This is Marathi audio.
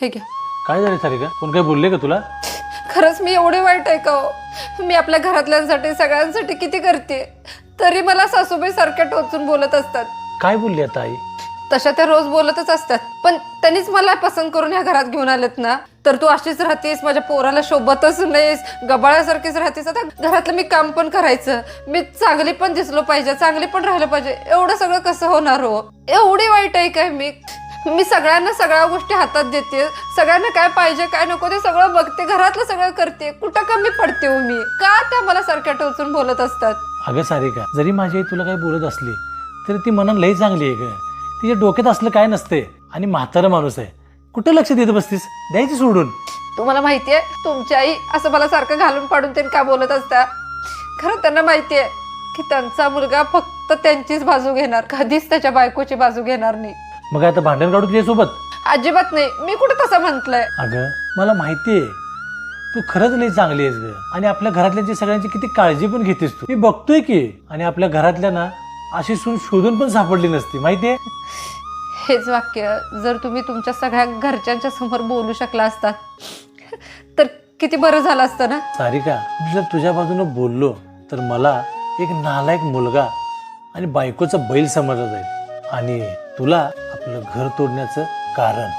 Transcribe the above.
हे घ्या. काय झालं सारिका? कोण काय बोलले का तुला? खरंच मी एवढी वाईट आहे का हो? मी आपल्या घरातल्यांसाठी सगळ्यांसाठी किती करते तरी मला सासूबाई सारख्या टोचून बोलत असतात. काय बोलली आता आई? तशा त्या रोज बोलतच असतात. पण त्यांनीच मला पसंत करून ह्या घरात घेऊन आलेत ना? तर तू अशीच राहतेस माझ्या पोराला शोभतच नाहीस गबाळासारखीच राहतेस. आता घरातलं मी काम पण करायचं. मी चांगली पण दिसलो पाहिजे चांगली पण राहिलं पाहिजे. एवढं सगळं कसं होणार हो? एवढी वाईट आहे काय मी? मी सगळ्यांना सगळ्या गोष्टी हातात देते. सगळ्यांना काय पाहिजे काय नको ते सगळं बघते. घरातलं सगळं करते. कुठं कमी पडते हो मी? का त्या मला सारख्या टोचून बोलत असतात? अगं सारिका जरी माझी आई तुला काही बोलत असली तरी ती मनात लई चांगली आहे ग. तिच्या डोक्यात असलं काय नसते आणि म्हातारा माणूस आहे. कुठं लक्ष देत बसतीस? द्यायची सोडून. तुम्हाला माहितीये तुमची आई असं मला सारखं घालून पाडून ते का बोलत असता खरं त्यांना माहितीये की त्यांचा मुलगा फक्त त्यांचीच बाजू घेणार. कधीच त्याच्या बायकोची बाजू घेणार नाही. मग आता भांडण काढू तुझ्यासोबत अजिबात नाही. मी कुठे तसं म्हंटलय? अगं मला माहिती आहे. तू खरंच लई चांगली आहेस ग. आणि आपल्या घरातल्यांची सगळ्यांची किती काळजी पण घेतेस तू. मी बघतोय की आणि आपल्या घरातल्या ना अशी सून शोधून पण सापडली नसती. माहितीये हेच वाक्य जर तुम्ही तुमच्या सगळ्या घरच्यांच्या समोर बोलू शकला असतात तर किती बरं झालं असतं ना? सारिका मी जर तुझ्या बाजूनं बोललो तर मला एक नालायक मुलगा आणि बायकोचा बैल समजला जाईल. आणि तुला आपलं घर तोडण्याचं कारण.